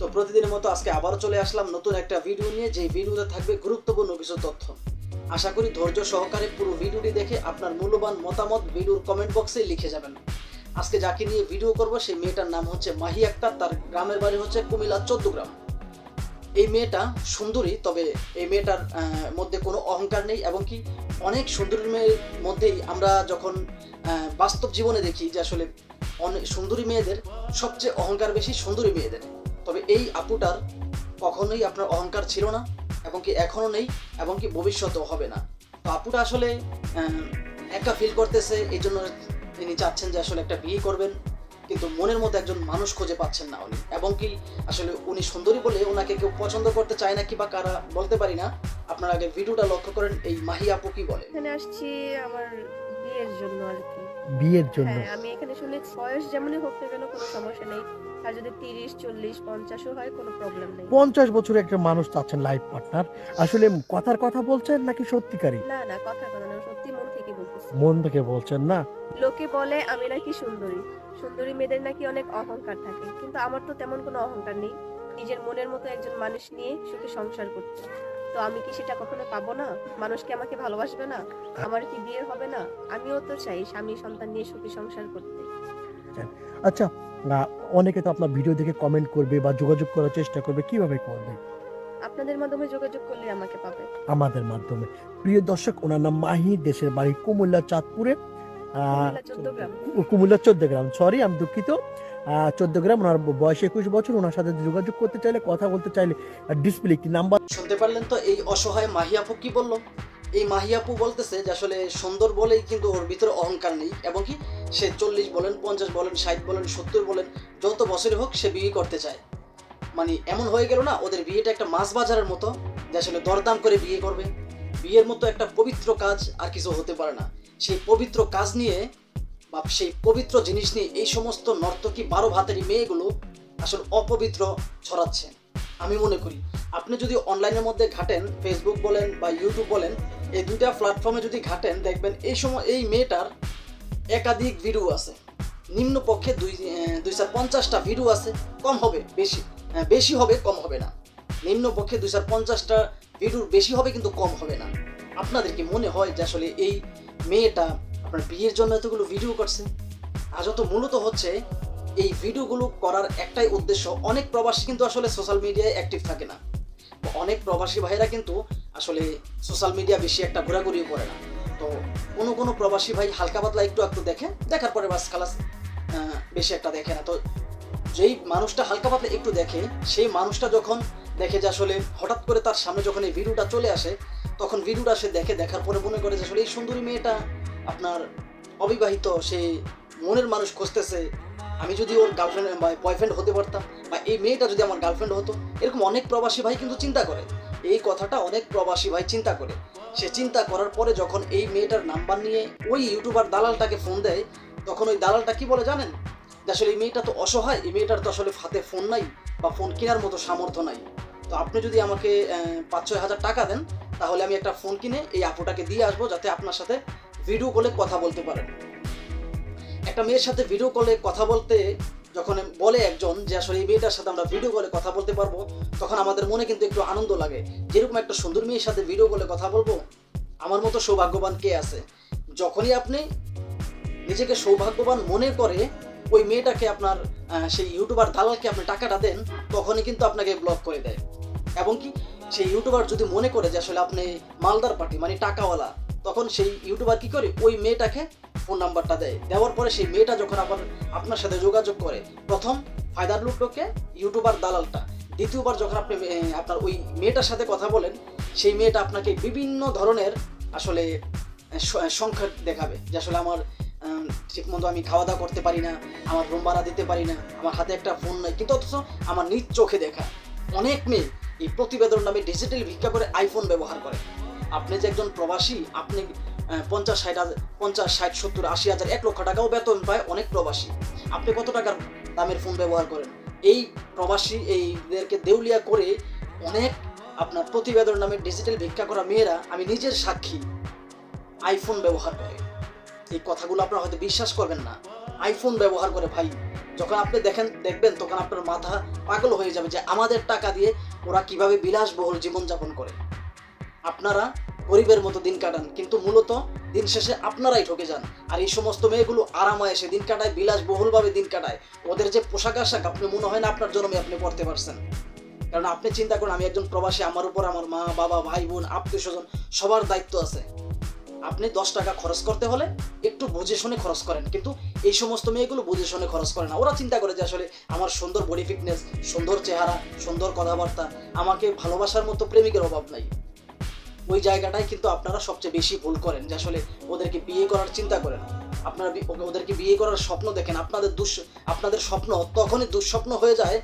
তো প্রতিদিনের মতো আজকে আবারও চলে আসলাম নতুন একটা ভিডিও নিয়ে যে ভিডিওতে থাকবে গুরুত্বপূর্ণ কিছু তথ্য। আশা করি ধৈর্য সহকারে পুরো ভিডিওটি দেখে আপনার মূল্যবান মতামত ভিডিওর কমেন্ট বক্সে লিখে যাবেন। আজকে যাকে নিয়ে ভিডিও করব, সেই মেয়েটার নাম হচ্ছে মাহি আক্তার, তার গ্রামের বাড়ি হচ্ছে কুমিল্লা চোদ্দ গ্রাম এই মেয়েটা সুন্দরী, তবে এই মেয়েটার মধ্যে কোনো অহংকার নেই, এবং কি অনেক সুন্দরী মেয়ের মধ্যেই আমরা যখন বাস্তব জীবনে দেখি যে আসলে অনেক সুন্দরী মেয়েদের সবচেয়ে অহংকার বেশি সুন্দরী মেয়েদের। তবে এই আপুটার কখনোই আপনার অহংকার ছিল না, এবং কি এখনও নেই, এবং কি ভবিষ্যতেও হবে না। তো আপুটা আসলে একা ফিল করতেছে এই জন্য তিনি চাচ্ছেন যে আসলে একটা বিয়ে করবেন, কিন্তু মনের মধ্যে একজন মানুষ খুঁজে পাচ্ছেন না উনি। এবং কি আসলে উনি সুন্দরী বলে ওনাকে কেউ পছন্দ করতে চায় না, কি বা কারা বলতে পারি না। আপনার আগে ভিডিওটা লক্ষ্য করেন, এই মাহি আপু কি বলে? এখানে আসছি আমার বিয়ের জন্য আর কি। বিয়ের জন্য। হ্যাঁ আমি এখানে শুনে বয়স যেমনই হোক না কেন কোনো সমস্যা নেই। আর যদি তিরিশ চল্লিশ পঞ্চাশও হয় কোনো প্রবলেম নেই। পঞ্চাশ বছরের একটা মানুষ চাচ্ছেন লাইফ পার্টনার আসলে কথার কথা বলছেন নাকি সত্যিকারই? না না কথা কথা না সত্যি মন থেকে বলতেছি। মন থেকে বলছেন না? লোকে বলে আমি নাকি সুন্দরী। সুন্দরী মেয়েদের নাকি অনেক অহংকার থাকে। কিন্তু আমার তো তেমন কোনো অহংকার নেই। নিজের মনের মতো একজন মানুষ নিয়ে সুখে সংসার করতে তো আমি কি সেটা কখনো পাবো না? মানুষ কি আমাকে ভালোবাসবে না? আমার কি বিয়ে হবে না? আমিও তো চাই স্বামী সন্তান নিয়ে সুখী সংসার করতে। আচ্ছা না অনেকে তো আপনার ভিডিও দেখে কমেন্ট করবে বা যোগাযোগ করার চেষ্টা করবে কীভাবে করবে? আপনাদের মাধ্যমে যোগাযোগ করলে আমাকে পাবে। আমাদের মাধ্যমে। প্রিয় দর্শক ওনার নাম মাহি দেশের বাড়ি কুমিল্লা চাঁদপুরে। কুমিল্লা চোদ্দ গ্রাম। সরি আমি দুঃখিত। চোদ্দ গ্রাম, ওনার বয়স একুশ বছর, ওনার সাথে যোগাযোগ করতে চাইলে, কথা বলতে চাইলে ডিসপ্লে একটি নাম্বার শুনতে পারলেন তো এই অসহায় মাহিয়াপু কি বলল? এই মাহিয়াপু বলতেছে যে আসলে সুন্দর বলেই কিন্তু ওর ভিতরে অহংকার নেই, এবং কি সে চল্লিশ বলেন, পঞ্চাশ বলেন, ষাট বলেন, সত্তর বলেন, যত বছরই হোক সে বিয়ে করতে চায়। মানে এমন হয়ে গেল না, ওদের বিয়েটা একটা মাছ বাজারের মতো, যে আসলে দরদাম করে বিয়ে করবে। বিয়ের মতো একটা পবিত্র কাজ আর কিছু হতে পারে না। সেই পবিত্র কাজ নিয়ে বা সেই পবিত্র জিনিস নিয়ে এই সমস্ত নর্তকী বারো ভাতেরই মেয়েগুলো আসলে অপবিত্র ছড়াচ্ছে। আমি মনে করি, আপনি যদি অনলাইনের মধ্যে ঘাটেন ফেসবুক বলেন বা ইউটিউব বলেন, এই দুইটা প্ল্যাটফর্মে যদি ঘাটেন, দেখবেন এই সময় এই মেয়েটার একাধিক ভিডিও আছে। নিম্ন পক্ষে দুই দুইশো পঞ্চাশটা ভিডিও আছে, কম হবে, বেশি বেশি হবে, কম হবে না। নিম্ন পক্ষে দুইশো পঞ্চাশটা ভিডিওর বেশি হবে, কিন্তু কম হবে না। আপনাদের কি মনে হয় যে আসলে এই মেয়েটা আপনার বিয়ের জন্য এতগুলো ভিডিও করছে আজও তো মূলত হচ্ছে এই ভিডিওগুলো করার একটাই উদ্দেশ্য, অনেক প্রবাসী কিন্তু আসলে সোশ্যাল মিডিয়ায় অ্যাক্টিভ থাকে না। অনেক প্রবাসী ভাইরা কিন্তু আসলে সোশ্যাল মিডিয়া বেশি একটা ঘোরাঘুরিও করে না। তো কোনো কোনো প্রবাসী ভাই হালকা পাতলা একটু একটু দেখে দেখার পরে বাস খালাস বেশি একটা দেখে না। তো যেই মানুষটা হালকা পাতলা একটু দেখে, সেই মানুষটা যখন দেখে যে আসলে হঠাৎ করে তার সামনে যখন এই ভিডিওটা চলে আসে, তখন ভিডিওটা সে দেখে, দেখার পরে মনে করে যে আসলে এই সুন্দরী মেয়েটা আপনার অবিবাহিত, সে মনের মানুষ খুঁজতেছে, আমি যদি ওর গার্লফ্রেন্ড বা বয়ফ্রেন্ড হতে পারতাম, বা এই মেয়েটা যদি আমার গার্লফ্রেন্ড হতো, এরকম অনেক প্রবাসী ভাই কিন্তু চিন্তা করে। এই কথাটা অনেক প্রবাসী ভাই চিন্তা করে। সে চিন্তা করার পরে যখন এই মেয়েটার নাম্বার নিয়ে ওই ইউটিউবার দালালটাকে ফোন দেয়, তখন ওই দালালটা কি বলে জানেন? যে আসলে এই মেয়েটা তো অসহায়, এই মেয়েটার তো আসলে হাতে ফোন নাই, বা ফোন কেনার মতো সামর্থ্য নাই। তো আপনি যদি আমাকে পাঁচ ছয় হাজার টাকা দেন, তাহলে আমি একটা ফোন কিনে এই আপুটাকে দিয়ে আসব, যাতে আপনার সাথে ভিডিও কলে কথা বলতে পারেন একটা মেয়ের সাথে ভিডিও কলে কথা বলতে যখন বলে একজন যে আসলে এই মেয়েটার সাথে আমরা ভিডিও কলে কথা বলতে পারব, তখন আমাদের মনে কিন্তু একটু আনন্দ লাগে। যেরকম একটা সুন্দর মেয়ের সাথে ভিডিও কলে কথা বলব, আমার মতো সৌভাগ্যবান কে আছে? যখনই আপনি নিজেকে সৌভাগ্যবান মনে করে ওই মেয়েটাকে আপনার সেই ইউটিউবার দালালকে আপনি টাকাটা দেন, তখনই কিন্তু আপনাকে ব্লক করে দেয়। এবং কি? সেই ইউটিউবার যদি মনে করে যে আসলে আপনি মালদার পার্টি মানে টাকাওয়ালা তখন সেই ইউটিউবার কি করে? ওই মেয়েটাকে ফোন নাম্বারটা দেয়। দেওয়ার পরে সেই মেয়েটা যখন আবার আপনার সাথে যোগাযোগ করে, প্রথম ফায়দার লুটলোকে ইউটিউবার দালালটা। দ্বিতীয়বার যখন আপনি আপনার ওই মেয়েটার সাথে কথা বলেন, সেই মেয়েটা আপনাকে বিভিন্ন ধরনের আসলে সংখ্যা দেখাবে যে আসলে আমার ঠিক মতো আমি খাওয়া দাওয়া করতে পারি না, আমার রুম ভাড়া দিতে পারি না, আমার হাতে একটা ফোন নাই। কিন্তু অথচ আমার নিজ চোখে দেখা। অনেক মেয়ে এই প্রতিবেদন নামে ডিজিটাল ভিক্ষা করে আইফোন ব্যবহার করে। আপনি যে একজন প্রবাসী, আপনি পঞ্চাশ ষাট হাজার, পঞ্চাশ ষাট সত্তর আশি হাজার, এক লক্ষ টাকাও বেতন পায় অনেক প্রবাসী। আপনি কত টাকার দামের ফোন ব্যবহার করেন? এই প্রবাসী, এইদেরকে দেউলিয়া করে অনেক আপনার প্রতিবেদন নামে ডিজিটাল ভিক্ষা করা মেয়েরা আমি নিজের সাক্ষী আইফোন ব্যবহার করে। এই কথাগুলো আপনারা হয়তো বিশ্বাস করবেন না। আইফোন ব্যবহার করে ভাই, যখন আপনি দেখেন, দেখবেন, তখন আপনার মাথা পাগল হয়ে যাবে যে আমাদের টাকা দিয়ে ওরা কীভাবে বিলাসবহুল জীবনযাপন করে। আপনারা গরিবের মতো দিন কাটান। কিন্তু মূলত দিন শেষে আপনারাই ঠকে যান। আর এই সমস্ত মেয়েগুলো আরামায়েসে দিন কাটায়, বিলাসবহুলভাবে দিন কাটায়। ওদের যে পোশাক আশাক, আপনি মনে হয় না আপনার জন্মে আপনি পড়তে পারছেন। কারণ আপনি চিন্তা করুন, আমি একজন প্রবাসী, আমার উপর আমার মা, বাবা, ভাই, বোন, আত্মীয় স্বজন, সবার দায়িত্ব আছে। আপনি দশ টাকা খরচ করতে হলে একটু বুঝে শুনে খরচ করেন। কিন্তু এই সমস্ত মেয়েগুলো বুঝে শুনে খরচ করে না। ওরা চিন্তা করে যে আসলে আমার সুন্দর বডি ফিটনেস সুন্দর চেহারা, সুন্দর কথাবার্তা, আমাকে ভালোবাসার মতো প্রেমিকের অভাব নাই। ওই জায়গাটাই কিন্তু আপনারা সবচেয়ে বেশি ভুল করেন, যে আসলে ওদেরকে বিয়ে করার চিন্তা করেন আপনারা ওদেরকে বিয়ে করার স্বপ্ন দেখেন, আপনাদের দুঃ আপনাদের স্বপ্ন তখনই দুঃস্বপ্ন হয়ে যায়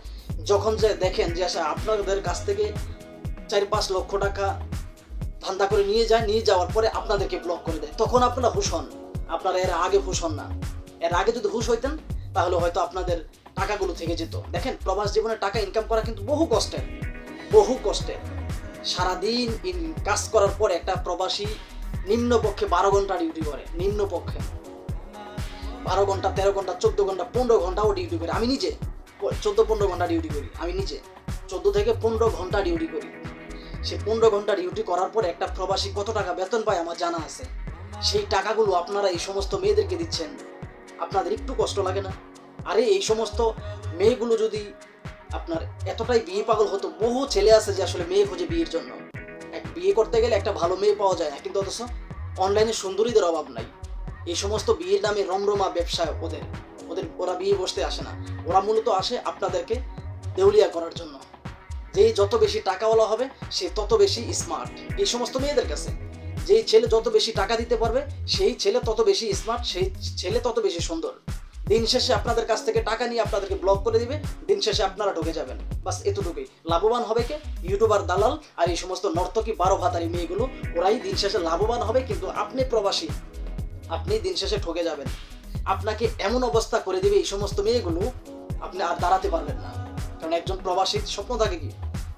যখন যে দেখেন যে আসলে আপনাদের কাছ থেকে চার পাঁচ লক্ষ টাকা ধান্দা করে নিয়ে যায়, নিয়ে যাওয়ার পরে আপনাদেরকে ব্লক করে দেয়। তখন আপনারা হুশ হন। আপনারা এর আগে হুশ হন না। এর আগে যদি হুশ হইতেন, তাহলে হয়তো আপনাদের টাকাগুলো থেকে যেত। দেখেন, প্রবাস জীবনে টাকা ইনকাম করা কিন্তু বহু কষ্টের বহু কষ্টের। সারাদিন ইন- কাজ করার পর একটা প্রবাসী নিম্ন পক্ষে বারো ঘণ্টা ডিউটি করে নিম্ন পক্ষে বারো ঘণ্টা, তেরো ঘণ্টা, চোদ্দ ঘণ্টা, পনেরো ঘন্টাও ডিউটি করি। আমি নিজে, চোদ্দ, পনেরো ঘণ্টা ডিউটি করি, আমি নিজে। চোদ্দ থেকে পনেরো ঘণ্টা ডিউটি করি। সে পনেরো ঘণ্টা ডিউটি করার পর একটা প্রবাসী কত টাকা বেতন পায় আমার জানা আছে। সেই টাকাগুলো আপনারা এই সমস্ত মেয়েদেরকে দিচ্ছেন। আপনাদের একটু কষ্ট লাগে না? আরে এই সমস্ত মেয়েগুলো যদি আপনার এতটাই বিয়ে পাগল হতো, বহু ছেলে আছে যে আসলে মেয়ে খোঁজে বিয়ের জন্য। এক বিয়ে করতে গেলে একটা ভালো মেয়ে পাওয়া যায় না, কিন্তু অথচ অনলাইনে সুন্দরীদের অভাব নাই। এই সমস্ত বিয়ের নামে রমরমা ব্যবসা ওদের ওদের, ওরা বিয়ে বসতে আসে না। ওরা মূলত আসে আপনাদেরকে দেউলিয়া করার জন্য। যে যত বেশি টাকাওয়ালা হবে, সে তত বেশি স্মার্ট এই সমস্ত মেয়েদের কাছে যেই ছেলে যত বেশি টাকা দিতে পারবে, সেই ছেলে তত বেশি স্মার্ট সেই ছেলে তত বেশি সুন্দর। দিন শেষে আপনাদের কাছ থেকে টাকা নিয়ে আপনাদেরকে ব্লক করে দিবে, দিন শেষে আপনারা ঢুকে যাবেন। বাস এতটুকুই। লাভবান হবে কে? ইউটিউবার দালাল আর এই সমস্ত নর্তকী বারো ভাতারি মেয়েগুলো, ওরাই দিন শেষে লাভবান হবে, কিন্তু আপনি প্রবাসী, আপনি দিন শেষে ঠকে যাবেন। আপনাকে এমন অবস্থা করে দিবে এই সমস্ত মেয়েগুলো, আপনি আর দাঁড়াতে পারবেন না। কারণ একজন প্রবাসীর স্বপ্ন থাকে কি?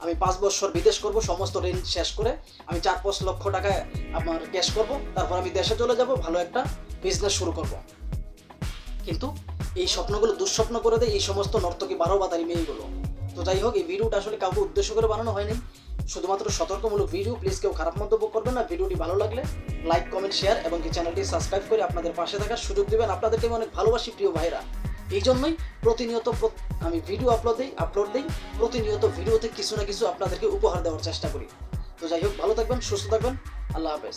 আমি পাঁচ বছর বিদেশ করব, সমস্ত ঋণ শেষ করে আমি চার পাঁচ লক্ষ টাকা আমার ক্যাশ করব, তারপর আমি দেশে চলে যাব, ভালো একটা বিজনেস শুরু করব। কিন্তু এই স্বপ্নগুলো দুঃস্বপ্ন করে দেয়, এই সমস্ত নর্তকী বারো বাতারি মেয়েগুলো। তো যাই হোক, এই ভিডিওটা আসলে কাউকে উদ্দেশ্য করে বানানো হয়নি। শুধুমাত্র সতর্কমূলক ভিডিও প্লিজ কেউ খারাপ মন্তব্য করবেন না। ভিডিওটি ভালো লাগলে লাইক কমেন্ট শেয়ার এবং কি চ্যানেলটি সাবস্ক্রাইব করে আপনাদের পাশে থাকার সুযোগ দিবেন। আপনাদেরকে অনেক ভালোবাসি, প্রিয় ভাইরা এই জন্যই প্রতিনিয়ত আমি ভিডিও আপলোড দিই আপলোড দিই। প্রতিনিয়ত ভিডিওতে কিছু না কিছু আপনাদেরকে উপহার দেওয়ার চেষ্টা করি। তো যাই হোক, ভালো থাকবেন, সুস্থ থাকবেন। আল্লাহ হাফেজ।